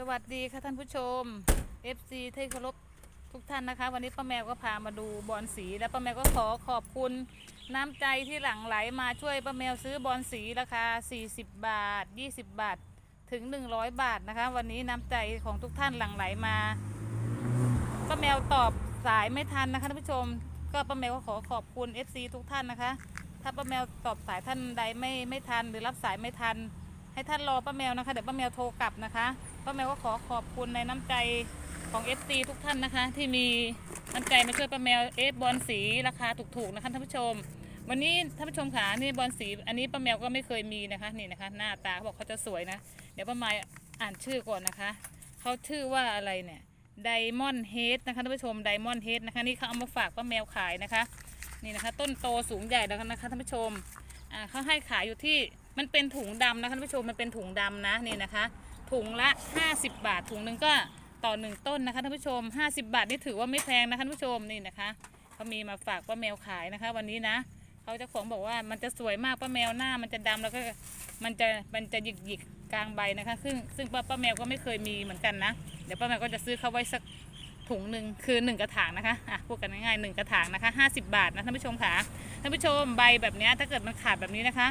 สวัสดีค่ะท่านผู้ชม FC ที่เคารพทุกท่านนะคะ วันนี้ป้าแมวก็พามาดูบอลสีและป้าแมวก็ขอขอบคุณน้ำใจที่หลั่งไหลมาช่วยป้าแมวซื้อบอลสีราคา 40 บาท 20 บาท ถึง 100 บาทนะคะ วันนี้น้ำใจของทุกท่านหลั่งไหลมาป้าแมวตอบสายไม่ทันนะคะท่านผู้ชม ก็ป้าแมวก็ขอขอบคุณ FC ทุกท่านนะคะ ถ้าป้าแมวตอบสายท่านใดไม่ไม่ทัน หรือรับสายไม่ทัน ให้ท่านรอป้าแมวนะคะเดี๋ยวป้าแมวโทรกลับนะคะป้าแมวก็ขอขอบคุณในน้ำใจของ FC ทุกท่านนะคะ ที่มีน้ำใจมาช่วยป้าแมวเอฟบอลสีราคาถูกๆนะคะท่านผู้ชม วันนี้ท่านผู้ชมขานี่บอลสี อันนี้ป้าแมวก็ไม่เคยมีนะคะนี่นะคะ หน้าตาเขาบอกเขาจะสวยนะ เดี๋ยวป้าแมวอ่านชื่อก่อนนะคะเขาชื่อว่าอะไรเนี่ยไดมอนด์เฮดนะคะท่านผู้ชมไดมอนด์เฮดนะคะนี่เขาเอามาฝากป้าแมวขายนะคะ นี่นะคะ ต้นโตสูงใหญ่แล้วนะคะท่านผู้ชมเขาให้ขายอยู่ที่ มันเป็นถุงดำนะคะท่านผู้ชมมันเป็นถุงดำนะนี่นะคะ ถุงละ 50 บาท ถุงหนึ่งก็ต่อหนึ่งต้นนะคะท่านผู้ชม 50 บาทนี่ถือว่าไม่แพงนะท่านผู้ชมนี่นะคะเขามีมาฝากป้าแมวขายนะคะ วันนี้นะเขาเจ้าของบอกว่ามันจะสวยมากป้าแมวหน้า มันจะดำแล้วก็มันจะมันจะหยิกหยิกกลางใบนะคะ ซึ่งซึ่งป้าป้าแมวก็ไม่เคยมีเหมือนกันนะเดี๋ยวป้าแมวก็จะซื้อเขาไว้สักถุงหนึ่งคือหนึ่งกระถางนะคะอะพูดกันง่ายๆหนึ่งกระถางนะคะ 50 บาทนะท่านผู้ชมค่ะท่านผู้ชมใบแบบนี้ถ้าเกิดมันขาดแบบนี้นะคะ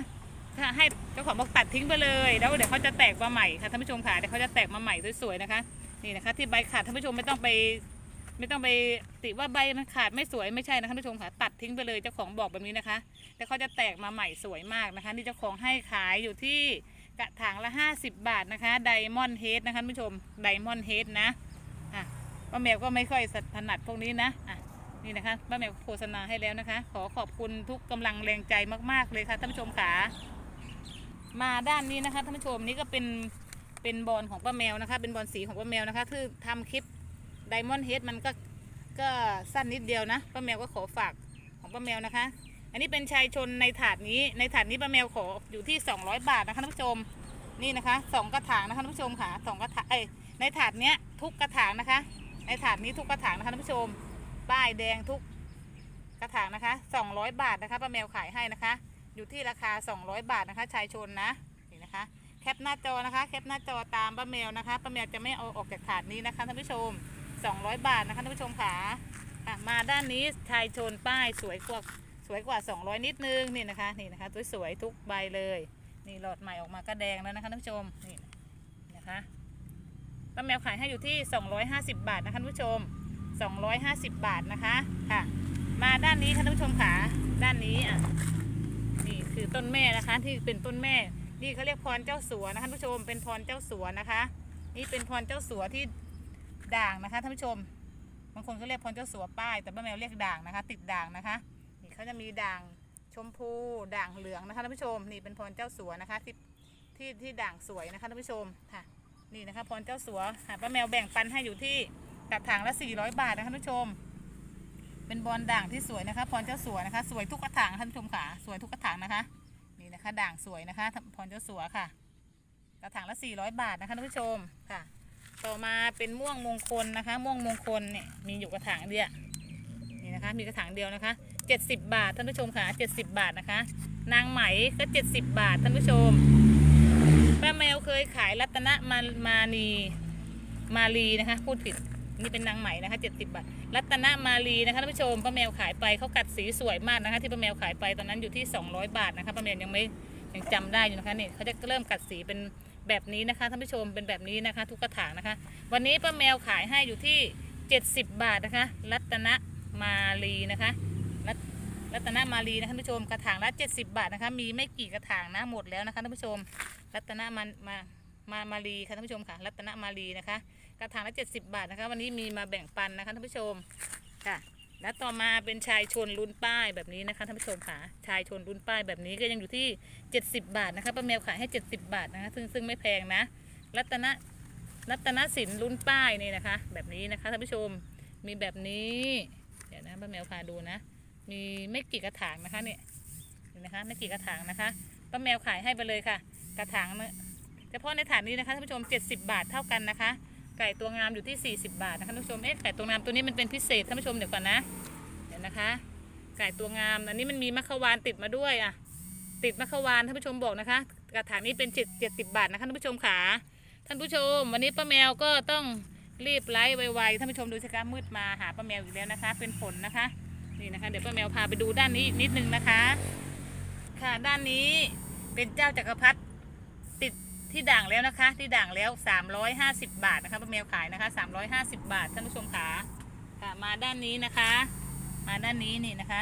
ถ้าให้เจ้าของบอกตัดทิ้งไปเลยแล้วเดี๋ยวเขาจะแตกมาใหม่ค่ะท่านผู้ชมค่ะเดี๋ยวเขาจะแตกมาใหม่สวยๆนะคะ นี่นะคะ ที่ใบขาดท่านผู้ชมไม่ต้องไป ไม่ต้องไปติว่าใบมันขาดไม่สวยไม่ใช่นะคะท่านผู้ชมค่ะตัดทิ้งไปเลยเจ้าของบอกแบบนี้นะคะแล้วเขาจะแตกมาใหม่สวยมากนะคะ นี่เจ้าของให้ขายอยู่ที่กระถางละ 50 บาทนะคะไดมอนด์เฮดนะคะท่านผู้ชมไดมอนด์เฮดนะอะป้าแมวก็ไม่ค่อยถนัดพวกนี้นะอะนี่นะคะป้าแมวโฆษณาให้แล้วนะคะ ขอขอบคุณทุกกำลังแรงใจมากๆเลยค่ะท่านผู้ชมขา มาด้านนี้นะคะท่านผู้ชมนี่ก็เป็นเป็นบอลของป้าแมวนะคะ เป็นบอลสีของป้าแมวนะคะคือทำคลิปไดมอนด์เฮดมันก็ก็สั้นนิดเดียวนะป้าแมวก็ขอฝากของป้าแมวนะคะ อันนี้เป็นชายชนในถาดนี้ในถาดนี้ป้าแมวขออยู่ที่ 200 บาทนะคะท่านผู้ชมนี่นะคะสองกระถางนะคะท่านผู้ชมค่ะสองกระถางเอ้ยในถาดเนี้ยทุกกระถางนะคะ ในถาดนี้ทุกกระถางนะคะท่านผู้ชมป้ายแดงทุกกระถางนะคะ 200 บาทนะคะป้าแมวขายให้นะคะ อยู่ที่ราคา 200 บาทนะคะ ชายชนนะนี่นะคะ แคปหน้าจอนะคะ แคปหน้าจอตามป้าแมวนะคะป้าแมวจะไม่เอาออกจากถาดนี้นะคะท่านผู้ชม 200 บาทนะคะท่านผู้ชมค่ะอะมาด้านนี้ชายชนป้ายสวยกว่าสวยกว่า 200 นิดนึงนี่นะคะนี่นะคะสวยๆทุกใบเลยนี่หลอดใหม่ออกมาก็แดงแล้วนะคะท่านผู้ชมนี่นะคะป้าแมวขายให้อยู่ที่ 250 บาทนะคะท่านผู้ชม 250 บาทนะคะค่ะ มาด้านนี้ค่ะท่านผู้ชมค่ะด้านนี้อะ คือต้นแม่นะคะที่เป็นต้นแม่ นี่เขาเรียกพรเจ้าสัวนะคะท่านผู้ชมเป็นพรเจ้าสัวนะคะ นี่เป็นพรเจ้าสัวที่ด่างนะคะท่านผู้ชมบางคนเขาเรียกพรเจ้าสัวป้าย แต่ป้าแมวเรียกด่างนะคะ ติดด่างนะคะ นี่เขาจะมีด่างชมพูด่างเหลืองนะคะท่านผู้ชม นี่เป็นพรเจ้าสัวนะคะที่ที่ที่ด่างสวยนะคะท่านผู้ชมค่ะ นี่นะคะพรเจ้าสัวค่ะป้าแมวแบ่งปันให้อยู่ที่กระถางละ400 บาทนะคะท่านผู้ชม เป็นบอลด่างที่สวยนะคะพรเจ้าสัวนะคะ สวยทุกกระถางท่านผู้ชมค่ะสวยทุกกระถางนะคะ นี่นะคะ ด่างสวยนะคะพรเจ้าสัวค่ะ กระถางละ400 บาทนะคะท่านผู้ชมค่ะ ต่อมาเป็นม่วงมงคลนะคะ ม่วงมงคลเนี่ยมีอยู่กระถางเดียวนี่นะคะ มีกระถางเดียวนะคะ 70 บาทท่านผู้ชมค่ะ 70 บาทนะคะ นางไหมก็ 70 บาทท่านผู้ชมป้าแมวเคยขายรัตนมามานีมาลีนะคะ พูดผิด นี่เป็นนางไหมนะคะ70 บาท รัตนมาลีนะคะท่านผู้ชมป้าแมวขายไปเขากัดสีสวยมากนะคะ ที่ป้าแมวขายไปตอนนั้นอยู่ที่ 200 บาทนะคะป้าแมวยังไม่ยังจำได้อยู่นะคะนี่เขาจะเริ่มกัดสีเป็นแบบนี้นะคะท่านผู้ชมเป็นแบบนี้นะคะ ทุกกระถางนะคะ วันนี้ป้าแมวขายให้อยู่ที่ 70 บาทนะคะ รัตนมาลีนะคะรัตนมาลีนะคะท่านผู้ชมกระถางละ 70 บาทนะคะ มีไม่กี่กระถางนะหมดแล้วนะคะท่านผู้ชม รัตนมามามามาลีค่ะท่านผู้ชมค่ะ รัตนมาลีนะคะ ระถางละ70บาทนะคะ วันนี้มีมาแบ่งปันนะคะท่านผู้ชมค่ะ แล้วต่อมาเป็นชายชนลุ้นป้ายแบบนี้นะคะท่านผู้ชมค่ะชายชนลุ้นป้ายแบบนี้ก็ยังอยู่ที่70บาทนะคะป้าแมวขายให้70บาทนะคะ ซึ่งซึ่งไม่แพงนะ รัตนรัตนสินลุ้นป้ายนี่นะคะ แบบนี้นะคะท่านผู้ชมมีแบบนี้ เดี๋ยวนะป้าแมวพาดูนะ มีไม่กี่กระถางนะคะเนี่ยนะคะไม่กี่กระถางนะคะป้าแมวขายให้ไปเลยค่ะ กระถางเนี่เฉพาะในฐานนี้นะคะท่านผู้ชม 70 บาทเท่ากันนะคะ ไก่ตัวงามอยู่ที่ 40 บาทนะคะท่านผู้ชมเอ๊ะไก่ตัวงามตัวนี้มันเป็นพิเศษท่านผู้ชมเดี๋ยวก่อนนะเดี๋ยวนะคะ ไก่ตัวงามอันนี้มันมีมะขวานติดมาด้วยอะติดมะขวานท่านผู้ชมบอกนะคะกระถางนี้เป็น7 70บาทนะคะท่านผู้ชมขาท่านผู้ชม วันนี้ป้าแมวก็ต้องรีบไลฟ์ไวๆท่านผู้ชมดูสิคะมืดมาหาป้าแมวอีกแล้วนะคะ เป็นฝนนะคะนี่นะคะเดี๋ยวป้าแมวพาไปดูด้านนี้อีกนิดนึงนะคะ ค่ะด้านนี้เป็นเจ้าจักรพรรดิ ที่ด่างแล้วนะคะ ที่ด่างแล้ว 350 บาทนะคะป้าแมวขายนะคะ 350 บาทท่านผู้ชมขาค่ะมาด้านนี้นะคะ มาด้านนี้นี่นะคะ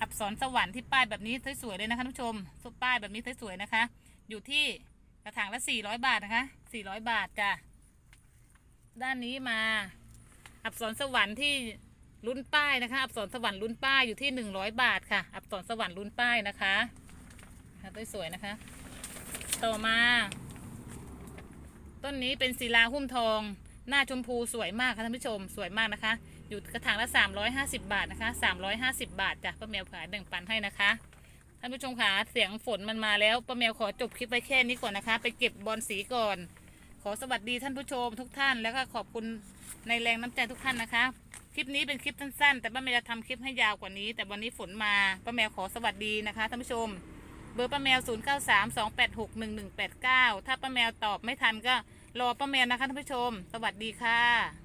อับสรสวรรค์ที่ป้ายแบบนี้สวยๆเลยนะคะท่านผู้ชมสุดป้ายแบบนี้สวยๆนะคะ อยู่ที่กระถางละ 400 บาทนะคะ 400 บาทจ้ะด้านนี้มาอับสรสวรรค์ที่ลุ้นป้ายนะคะ อับสรสวรรค์ลุ้นป้ายอยู่ที่ 100 บาทค่ะ อับสรสวรรค์ลุ้นป้ายนะคะค่ะสวยๆนะคะ ต่อมา ต้นนี้เป็นศิลาหุ้มทอง หน้าชมพูสวยมากค่ะท่านผู้ชมสวยมากนะคะ อยู่กระถางละ 350 บาทนะคะ 350 บาทจ้ะป้าแมวขายแบ่งปันให้นะคะท่านผู้ชมค่ะเสียงฝนมันมาแล้วป้าแมวขอจบคลิปไปแค่นี้ก่อนนะคะ ไปเก็บบอลสีก่อน ขอสวัสดีท่านผู้ชมทุกท่านแล้วก็ขอบคุณในแรงน้ำใจทุกท่านนะคะ คลิปนี้เป็นคลิปสั้นๆ แต่ป้าแมวจะทำคลิปให้ยาวกว่านี้ แต่วันนี้ฝนมาป้าแมวขอสวัสดีนะคะท่านผู้ชม เบอร์ป้าแมว 0 9 3 2 8 6 1 1 8 9 ถ้าป้าแมวตอบไม่ทันก็รอป้าแมวนะคะท่านผู้ชม สวัสดีค่ะ